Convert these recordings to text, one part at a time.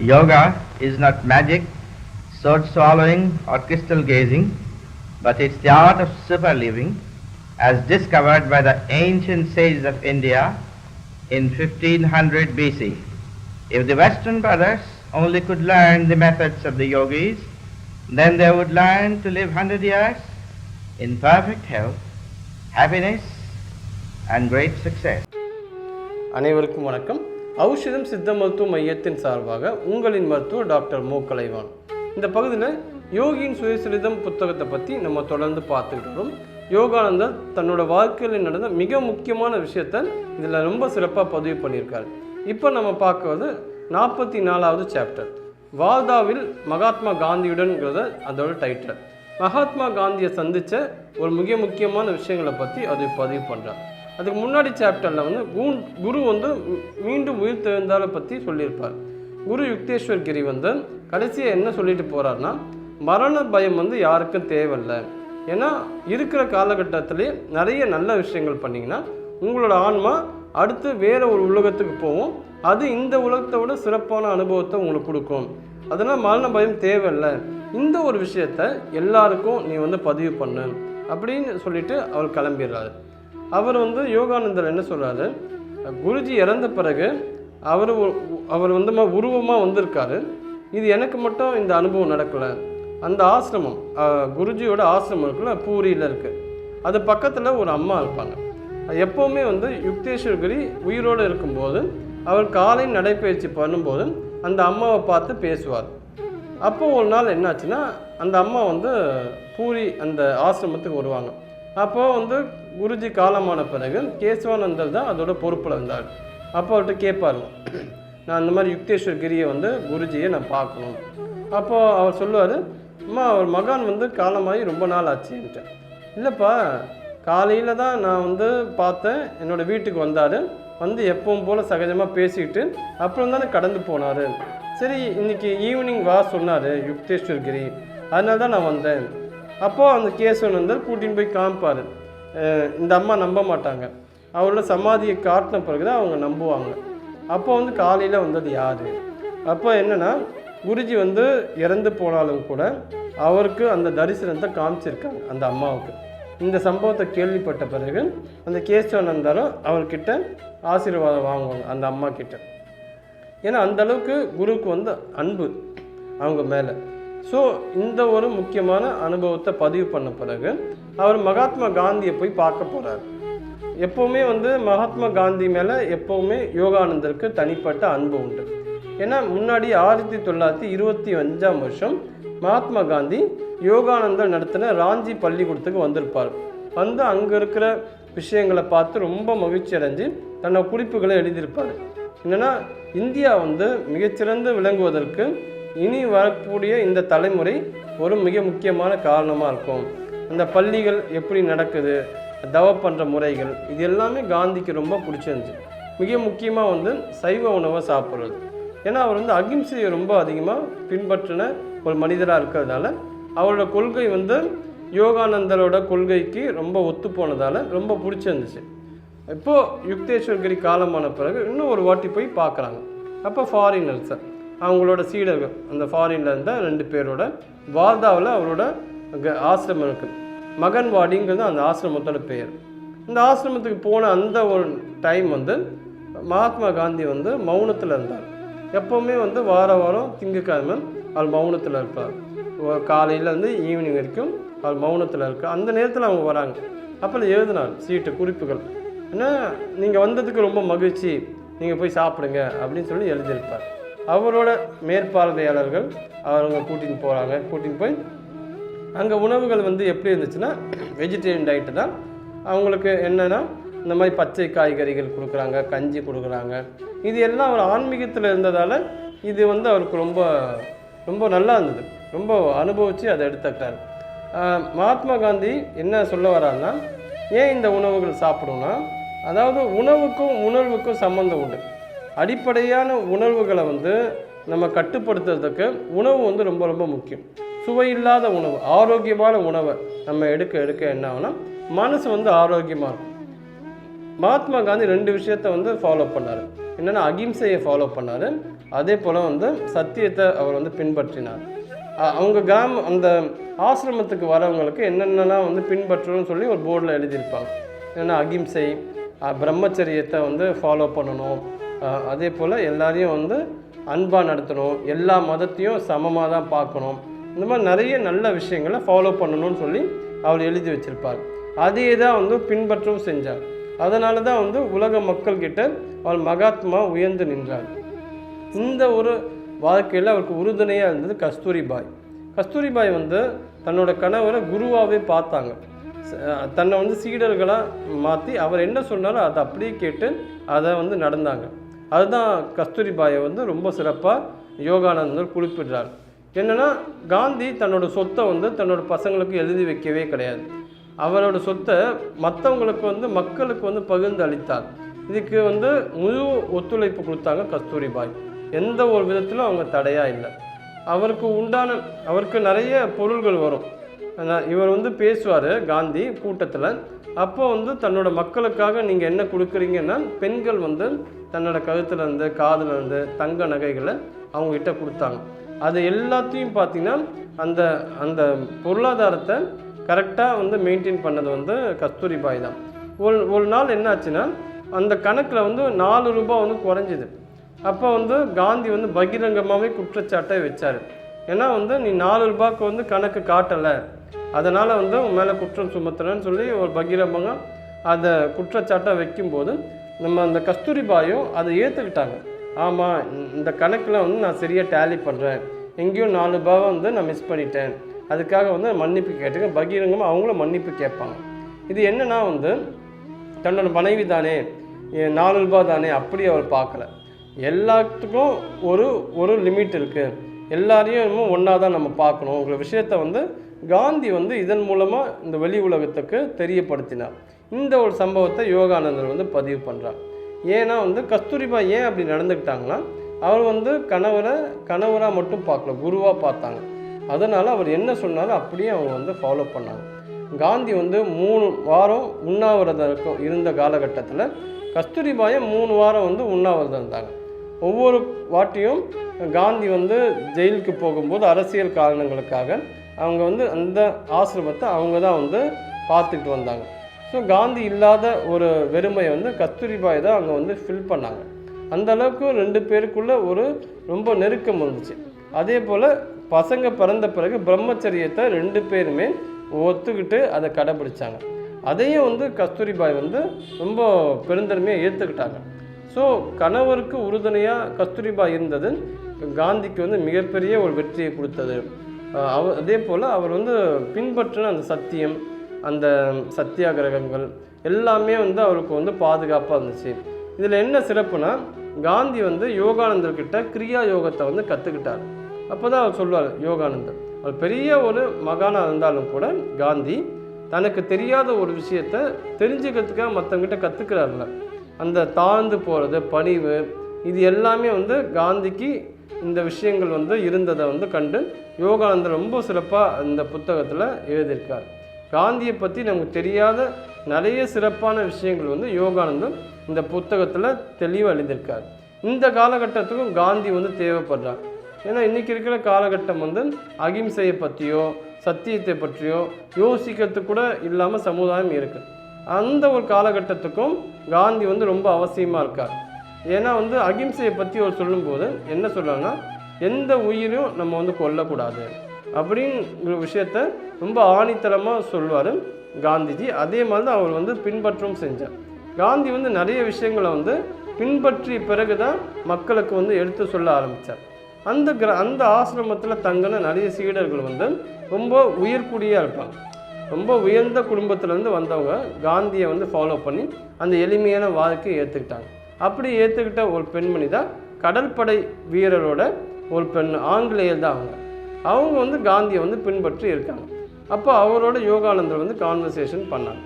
Yoga is not magic, sword swallowing, or crystal gazing, but it's the art of super living as discovered by the ancient sages of India in 1500 BC. If the Western brothers only could learn the methods of the yogis, then they would learn to live 100 years in perfect health, happiness, and great success. அனைவருக்கும் வணக்கம் ஔஷதம் சித்த மருத்துவ மையத்தின் சார்பாக உங்களின் மருத்துவர் doctor மு. கலைவான் இந்த பகுதியில் யோகியின் சுயசரிதம் புத்தகத்தை பற்றி நம்ம தொடர்ந்து பார்த்துக்கிட்டு வரோம் யோகானந்தர் தன்னோட வாழ்க்கையில் நடந்த மிக முக்கியமான விஷயத்தை இதில் ரொம்ப சிறப்பாக பதிவு பண்ணியிருக்காரு. இப்போ நம்ம பார்க்குறது நாற்பத்தி நாலாவது சாப்டர் வால்தாவில் மகாத்மா காந்தியுடன்கிறத அதோட டைட்டில் மகாத்மா காந்தியை சந்தித்த ஒரு மிக முக்கியமான விஷயங்களை பற்றி அது பதிவு பண்ணுறார் அதுக்கு முன்னாடி சாப்டரில் வந்து குரு குரு வந்து மீண்டும் உயிர் தெழுந்தாலை பற்றி சொல்லியிருப்பார். குரு யுக்தேஸ்வர் கிரி வந்து கடைசியாக என்ன சொல்லிட்டு போகிறாருன்னா மரண பயம் வந்து யாருக்கும் தேவையில்லை. ஏன்னா இருக்கிற காலகட்டத்திலே நிறைய நல்ல விஷயங்கள் பண்ணிங்கன்னா உங்களோட ஆன்மா அடுத்து வேறு ஒரு உலகத்துக்கு போகும். அது இந்த உலகத்தை விட சிறப்பான அனுபவத்தை உங்களுக்கு கொடுக்கும். அதனால் மரண பயம் தேவையில்லை. இந்த ஒரு விஷயத்த எல்லாருக்கும் நீ வந்து பதிவு பண்ணு அப்படின்னு சொல்லிட்டு அவர் கிளம்பிடுறாரு. அவர் வந்து யோகானந்தர் என்ன சொல்கிறாரு குருஜி இறந்த பிறகு அவர் அவர் வந்து ம- வந்திருக்காரு. இது எனக்கு மட்டும் இந்த அனுபவம் நடக்கலை. அந்த ஆசிரமம் குருஜியோட ஆசிரமம் இருக்குல்ல பூரியில் இருக்குது அது பக்கத்தில் ஒரு அம்மா இருப்பாங்க. எப்போவுமே வந்து யுக்தேஸ்வர்கிரி உயிரோடு இருக்கும்போது அவர் காலை நடைப்பயிற்சி பண்ணும்போது அந்த அம்மாவை பார்த்து பேசுவார். அப்போ ஒரு நாள் என்னாச்சுன்னா அந்த அம்மா வந்து பூரி அந்த ஆசிரமத்துக்கு வருவாங்க. அப்போது வந்து குருஜி காலமான பிறகு கேசவானந்தர் தான் அதோட பொறுப்பில் இருந்தார். அப்போ அவர்கிட்ட கேட்பாருங்க நான் அந்த மாதிரி யுக்தேஸ்வர் கிரியை வந்து குருஜியை நான் பார்க்கணும். அப்போது அவர் சொல்லுவார் அம்மா அவர் மகான் வந்து காலமாகி ரொம்ப நாள் ஆச்சுன்ட்டு. இல்லைப்பா காலையில் தான் நான் வந்து பார்த்தேன் என்னோடய வீட்டுக்கு வந்தார் வந்து எப்பவும் போல் சகஜமாக பேசிக்கிட்டு அப்புறம் தானே கடந்து போனார். சரி இன்னைக்கு ஈவினிங் வா சொன்னார் யுக்தேஸ்வர் கிரி அதனால தான் நான் வந்தேன். அப்போது அந்த கேசவனந்தர் கூட்டின்னு போய் காமிப்பார். இந்த அம்மா நம்ப மாட்டாங்க. அவரோட சமாதியை காட்டின பிறகு தான் அவங்க நம்புவாங்க. அப்போ வந்து காலையில் வந்தது யார்? அப்போ என்னென்னா குருஜி வந்து இறந்து போனாலும் கூட அவருக்கு அந்த தரிசனத்தை காமிச்சிருக்காங்க அந்த அம்மாவுக்கு. இந்த சம்பவத்தை கேள்விப்பட்ட பிறகு அந்த கேசவானந்தரும் அவர்கிட்ட ஆசீர்வாதம் வாங்குவாங்க அந்த அம்மா கிட்ட. ஏன்னா அந்த அளவுக்கு குருவுக்கு வந்து அன்பு அவங்க மேலே. ஸோ இந்த ஒரு முக்கியமான அனுபவத்தை பதிவு பண்ண பிறகு அவர் மகாத்மா காந்தியை போய் பார்க்க போகிறார் எப்போவுமே வந்து மகாத்மா காந்தி மேலே எப்போவுமே யோகானந்தருக்கு தனிப்பட்ட அன்பு உண்டு. ஏன்னா முன்னாடி ஆயிரத்தி தொள்ளாயிரத்தி இருபத்தி அஞ்சாம் வருஷம் மகாத்மா காந்தி யோகானந்தர் நடத்தின ராஞ்சி பள்ளிக்கூடத்துக்கு வந்திருப்பார். வந்து அங்கே இருக்கிற விஷயங்களை பார்த்து ரொம்ப மகிழ்ச்சி அடைஞ்சு தன்னோட குறிப்புகளை எழுதியிருப்பார். என்னென்னா இந்தியா வந்து மிகச்சிறந்து விளங்குவதற்கு இனி வரக்கூடிய இந்த தலைமுறை ஒரு மிக முக்கியமான காரணமாக இருக்கும். அந்த பள்ளிகள் எப்படி நடக்குது தவ பண்ணுற முறைகள் இது எல்லாமே காந்திக்கு ரொம்ப பிடிச்சிருந்துச்சு. மிக முக்கியமாக வந்து சைவ உணவை சாப்பிட்றது. ஏன்னா அவர் வந்து அகிம்சையை ரொம்ப அதிகமாக பின்பற்றின ஒரு மனிதராக இருக்கிறதுனால அவரோட கொள்கை வந்து யோகானந்தரோட கொள்கைக்கு ரொம்ப ஒத்து போனதால் ரொம்ப பிடிச்சிருந்துச்சு. இப்போது யுக்தேஸ்வர்கிரி காலமான பிறகு இன்னும் ஒரு வாட்டி போய் பார்க்குறாங்க. அப்போ ஃபாரினர்ஸை அவங்களோட சீடர்கள் அந்த ஃபாரின்ல இருந்த ரெண்டு பேரோட வார்தாவில் அவரோட அங்கே ஆசிரமம் இருக்குது மகன்வாடிங்கிறது அந்த ஆசிரமத்தோட பெயர். இந்த ஆசிரமத்துக்கு போன அந்த ஒரு டைம் வந்து மகாத்மா காந்தி வந்து மௌனத்தில் இருந்தார். எப்போவுமே வந்து வார வாரம் திங்கக்கிழமை அவர் மௌனத்தில் இருப்பார். காலையிலேருந்து ஈவினிங் வரைக்கும் அவர் மௌனத்தில் இருக்கார். அந்த நேரத்தில் அவங்க வராங்க. அப்போ எழுதினார் சீட்டு குறிப்புகள். ஏன்னா நீங்கள் வந்ததுக்கு ரொம்ப மகிழ்ச்சி. நீங்கள் போய் சாப்பிடுங்க அப்படின்னு சொல்லி எழுதியிருப்பார். அவரோட மேற்பார்வையாளர்கள் அவங்க கூட்டின்னு போகிறாங்க கூட்டின்னு போய் அங்கே உணவுகள் வந்து எப்படி இருந்துச்சுன்னா வெஜிடேரியன் டயட்டு தான். அவங்களுக்கு என்னென்னா இந்த மாதிரி பச்சை காய்கறிகள் கொடுக்குறாங்க கஞ்சி கொடுக்குறாங்க. இது எல்லாம் அவர் ஆன்மீகத்தில் இருந்ததால் இது வந்து அவருக்கு ரொம்ப ரொம்ப நல்லா இருந்தது. ரொம்ப அனுபவித்து அதை எடுத்துக்கிட்டார். மகாத்மா காந்தி என்ன சொல்ல வர்றாருன்னா ஏன் இந்த உணவுகள் சாப்பிடுன்னா அதாவது உணவுக்கும் உணர்வுக்கும் சம்மந்தம் உண்டு. அடிப்படையான உணர்வுகளை வந்து நம்ம கட்டுப்படுத்துறதுக்கு உணவு வந்து ரொம்ப ரொம்ப முக்கியம். சுவையில்லாத உணவு ஆரோக்கியமான உணவை நம்ம எடுக்க எடுக்க என்ன ஆகுனா மனசு வந்து ஆரோக்கியமாக இருக்கும். மகாத்மா காந்தி ரெண்டு விஷயத்த வந்து ஃபாலோ பண்ணார். என்னென்னா அகிம்சையை ஃபாலோ பண்ணார். அதே போல் வந்து சத்தியத்தை அவர் வந்து பின்பற்றினார். அவங்க கிராம அந்த ஆசிரமத்துக்கு வரவங்களுக்கு என்னென்னலாம் வந்து பின்பற்றணும்னு சொல்லி ஒரு போர்டில் எழுதியிருப்பாங்க. என்னென்னா அகிம்சை பிரம்மச்சரியத்தை வந்து ஃபாலோ பண்ணணும். அதே போல் எல்லாரையும் வந்து அன்பாக நடத்தணும். எல்லா மதத்தையும் சமமாக தான் பார்க்கணும். இந்த மாதிரி நிறைய நல்ல விஷயங்களை ஃபாலோ பண்ணணும்னு சொல்லி அவர் எழுதி வச்சிருப்பார். அதையே தான் வந்து பின்பற்றவும் செஞ்சார். அதனால தான் வந்து உலக மக்கள்கிட்ட அவர் மகாத்மா உயர்ந்து நின்றார். இந்த ஒரு வாழ்க்கையில் அவருக்கு உறுதுணையாக இருந்தது கஸ்தூரிபாய் கஸ்தூரிபாய் வந்து தன்னோட கணவரை குருவாகவே பார்த்தாங்க. தன்னை வந்து சீடர்களாக மாற்றி அவர் என்ன சொன்னாலும் அதை அப்படியே கேட்டு அதை வந்து நடந்தாங்க. அதுதான் கஸ்தூரிபாயை வந்து ரொம்ப சிறப்பாக யோகானந்தர் குறிப்பிடுறார். என்னென்னா காந்தி தன்னோட சொத்தை வந்து தன்னோட பசங்களுக்கு எழுதி வைக்கவே கிடையாது. அவரோட சொத்தை மற்றவங்களுக்கு வந்து மக்களுக்கு வந்து பகிர்ந்து அளித்தார். இதுக்கு வந்து முழு ஒத்துழைப்பு கொடுத்தாங்க கஸ்தூரிபாய் எந்த ஒரு விதத்திலும் அவங்க தடையாக இல்லை. அவருக்கு உண்டான அவருக்கு நிறைய பொருள்கள் வரும். இவர் வந்து பேசுவார் காந்தி கூட்டத்தில். அப்போ வந்து தன்னோட மக்களுக்காக நீங்கள் என்ன கொடுக்குறீங்கன்னா பெண்கள் வந்து தன்னோட கழுத்துலேருந்து இருந்து இருந்து தங்க நகைகளை அவங்ககிட்ட கொடுத்தாங்க. அது எல்லாத்தையும் பார்த்தீங்கன்னா அந்த அந்த பொருளாதாரத்தை கரெக்டாக வந்து மெயின்டைன் பண்ணது வந்து கஸ்தூரிபாய் தான். ஒரு ஒரு நாள் என்னாச்சுன்னா அந்த கணக்கில் வந்து நாலு ரூபாய் வந்து குறைஞ்சிது. அப்போ வந்து காந்தி வந்து பகிரங்கமாகவே குற்றச்சாட்டை வச்சார். ஏன்னா வந்து நீ நாலு ரூபாய்க்கு வந்து கணக்கு காட்டலை. அதனால் வந்து உன் மேலே குற்றம் சுமத்துறேன்னு சொல்லி ஒரு பகிரங்கமாக அதை குற்றச்சாட்டை வைக்கும்போது நம்ம அந்த கஸ்தூரிபாயும் அதை ஏற்றுக்கிட்டாங்க ஆமாம் இந்த கணக்கில் வந்து நான் சரியாக டேலி பண்ணுறேன் எங்கேயும் நாலு ரூபாவை வந்து நான் மிஸ் பண்ணிட்டேன். அதுக்காக வந்து மன்னிப்பு கேட்டுக்க பகிரங்கமாக அவங்களும் மன்னிப்பு கேட்பாங்க. இது என்னென்னா வந்து தன்னோட மனைவி தானே நாலு ரூபா தானே அப்படி அவர் பார்க்கல. எல்லாத்துக்கும் ஒரு ஒரு லிமிட் இருக்குது எல்லாரையும் ஒன்றா தான் நம்ம பார்க்கணும். உங்களை விஷயத்த வந்து காந்தி வந்து இதன் மூலமாக இந்த வெளி உலகத்துக்கு தெரியப்படுத்தினார். இந்த ஒரு சம்பவத்தை யோகானந்தர் வந்து பதிவு பண்ணுறார் ஏன்னா வந்து கஸ்தூரிபா ஏன் அப்படி நடந்துக்கிட்டாங்கன்னா அவர் வந்து கணவரை கணவராக மட்டும் பார்க்கல குருவாக பார்த்தாங்க. அதனால் அவர் என்ன சொன்னாலும் அப்படியே அவங்க வந்து ஃபாலோ பண்ணாங்க. காந்தி வந்து மூணு வாரம் உண்ணாவிரதம் இருக்கும் இருந்த காலகட்டத்தில் கஸ்தூரிபாயை மூணு வாரம் வந்து உண்ணாவிரதம் இருந்தாங்க. ஒவ்வொரு வாட்டியும் காந்தி வந்து ஜெயிலுக்கு போகும்போது அரசியல் காரணங்களுக்காக அவங்க வந்து அந்த ஆசிரமத்தை அவங்க தான் வந்து பார்த்துக்கிட்டு வந்தாங்க. ஸோ காந்தி இல்லாத ஒரு வெறுமையை வந்து கஸ்தூரிபாய் தான் அங்கே வந்து ஃபில் பண்ணாங்க. அந்த அளவுக்கு ரெண்டு பேருக்குள்ளே ஒரு ரொம்ப நெருக்கம் இருந்துச்சு அதே போல் பசங்க பிறந்த பிறகு பிரம்மச்சரியத்தை ரெண்டு பேருமே ஒத்துக்கிட்டு அதை கடைபிடிச்சாங்க. அதையும் வந்து கஸ்தூரிபாய் வந்து ரொம்ப பெருந்தன்மையாக ஏற்றுக்கிட்டாங்க ஸோ கணவருக்கு உறுதுணையாக கஸ்தூரிபாய் இருந்தது. காந்திக்கு வந்து மிகப்பெரிய ஒரு வெற்றியை கொடுத்தது. அவ அதே போல் அவர் வந்து பின்பற்றின அந்த சத்தியம் அந்த சத்தியாகிரகங்கள் எல்லாமே வந்து அவருக்கு வந்து பாதுகாப்பாக இருந்துச்சு. இதில் என்ன சிறப்புனா காந்தி வந்து யோகானந்தர்கிட்ட கிரியா யோகத்தை வந்து கற்றுக்கிட்டார் அப்போ தான் அவர் சொல்லுவார் யோகானந்தர். அவர் பெரிய ஒரு மகானாக இருந்தாலும் கூட காந்தி தனக்கு தெரியாத ஒரு விஷயத்த தெரிஞ்சுக்கிறதுக்காக மற்றவங்கிட்ட கற்றுக்கிறாருல அந்த தாழ்ந்து போகிறது பணிவு இது எல்லாமே வந்து காந்திக்கு இந்த விஷயங்கள் வந்து இருந்ததை வந்து கண்டு யோகானந்தர் ரொம்ப சிறப்பாக இந்த புத்தகத்தில் எழுதியிருக்கார். காந்தியை பற்றி நமக்கு தெரியாத நிறைய சிறப்பான விஷயங்கள் வந்து யோகானந்தம் இந்த புத்தகத்தில் தெளிவாக எழுதியிருக்கார். இந்த காலகட்டத்துக்கும் காந்தி வந்து தேவைப்படுறார். ஏன்னா இன்றைக்கி இருக்கிற காலகட்டம் வந்து அகிம்சையை பற்றியோ சத்தியத்தை பற்றியோ யோசிக்கிறது கூட இல்லாமல் சமுதாயம் இருக்குது அந்த ஒரு காலகட்டத்துக்கும் காந்தி வந்து ரொம்ப அவசியமாக இருக்கார். ஏன்னா வந்து அகிம்சையை பற்றி அவர் சொல்லும்போது என்ன சொல்கிறாங்கன்னா எந்த உயிரையும் நம்ம வந்து கொல்லக்கூடாது. அப்படிங்கிற விஷயத்த ரொம்ப ஆணித்தரமாக சொல்வார் காந்திஜி. அதே மாதிரி தான் அவர் வந்து பின்பற்றவும் செஞ்சார். காந்தி வந்து நிறைய விஷயங்களை வந்து பின்பற்றிய பிறகு தான் மக்களுக்கு வந்து எடுத்து சொல்ல ஆரம்பித்தார் அந்த கிர அந்த ஆசிரமத்தில் தங்கின நிறைய சீடர்கள் வந்து ரொம்ப உயர்குடியாக இருப்பாங்க. ரொம்ப உயர்ந்த குடும்பத்துலேருந்து வந்தவங்க காந்தியை வந்து ஃபாலோ பண்ணி அந்த எளிமையான வாழ்க்கையை ஏற்றுக்கிட்டாங்க அப்படி ஏற்றுக்கிட்ட ஒரு பெண்மணி தான் கடற்படை வீரரோட ஒரு பெண் ஆங்கிலேயர் தான் அவங்க. அவங்க வந்து காந்தியை வந்து பின்பற்றி இருக்காங்க. அப்போ அவரோட யோகானந்தர் வந்து கான்வர்சேஷன் பண்ணாங்க.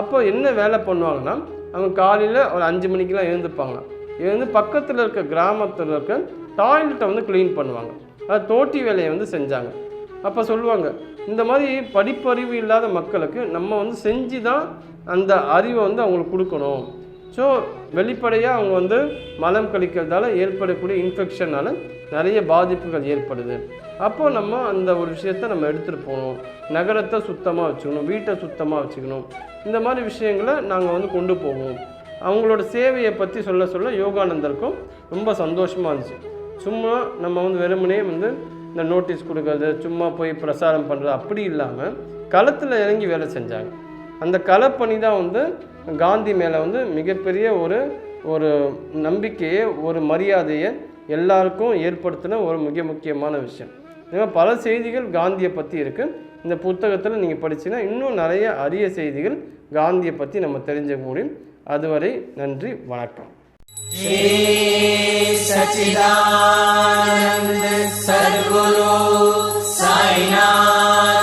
அப்போ என்ன வேலை பண்ணுவாங்கன்னா அவங்க காலையில் ஒரு அஞ்சு மணிக்கெலாம் எழுந்துப்பாங்களாம் எழுந்து பக்கத்தில் இருக்க கிராமத்தில் இருக்க டாய்லெட்டை வந்து க்ளீன் பண்ணுவாங்க. அது தோட்டி வேலையை வந்து செஞ்சாங்க. அப்போ சொல்லுவாங்க இந்த மாதிரி படிப்பறிவு இல்லாத மக்களுக்கு நம்ம வந்து செஞ்சு தான் அந்த அறிவை வந்து அவங்களுக்கு கொடுக்கணும். ஸோ வெளிப்படையாக அவங்க வந்து மலம் கழிக்கிறதால ஏற்படக்கூடிய இன்ஃபெக்ஷனால் நிறைய பாதிப்புகள் ஏற்படுது. அப்போது நம்ம அந்த ஒரு விஷயத்தை நம்ம எடுத்துகிட்டு போகணும். நகரத்தை சுத்தமாக வச்சுக்கணும் வீட்டை சுத்தமாக வச்சுக்கணும். இந்த மாதிரி விஷயங்களை நாங்கள் வந்து கொண்டு போவோம். அவங்களோட சேவையை பற்றி சொல்ல சொல்ல யோகானந்தருக்கும் ரொம்ப சந்தோஷமாக இருந்துச்சு. சும்மா நம்ம வந்து வெறுமனே வந்து இந்த நோட்டீஸ் கொடுக்கறது சும்மா போய் பிரசாரம் பண்ணுறது அப்படி இல்லாமல் களத்தில் இறங்கி வேலை செஞ்சாங்க. அந்த களப்பணி தான் வந்து காந்தி மேலே வந்து மிகப்பெரிய ஒரு ஒரு நம்பிக்கையை ஒரு மரியாதையை எல்லாருக்கும் ஏற்படுத்தின ஒரு மிக முக்கியமான விஷயம் இந்த மாதிரி பல செய்திகள் காந்தியை பற்றி இருக்குது இந்த புத்தகத்தில் நீங்கள் படிச்சீங்கன்னா இன்னும் நிறைய அரிய செய்திகள் காந்தியை பற்றி நம்ம தெரிஞ்சுக்க முடியும் அதுவரை நன்றி வணக்கம் सचिदानन्द सद्गुरु साईनाथ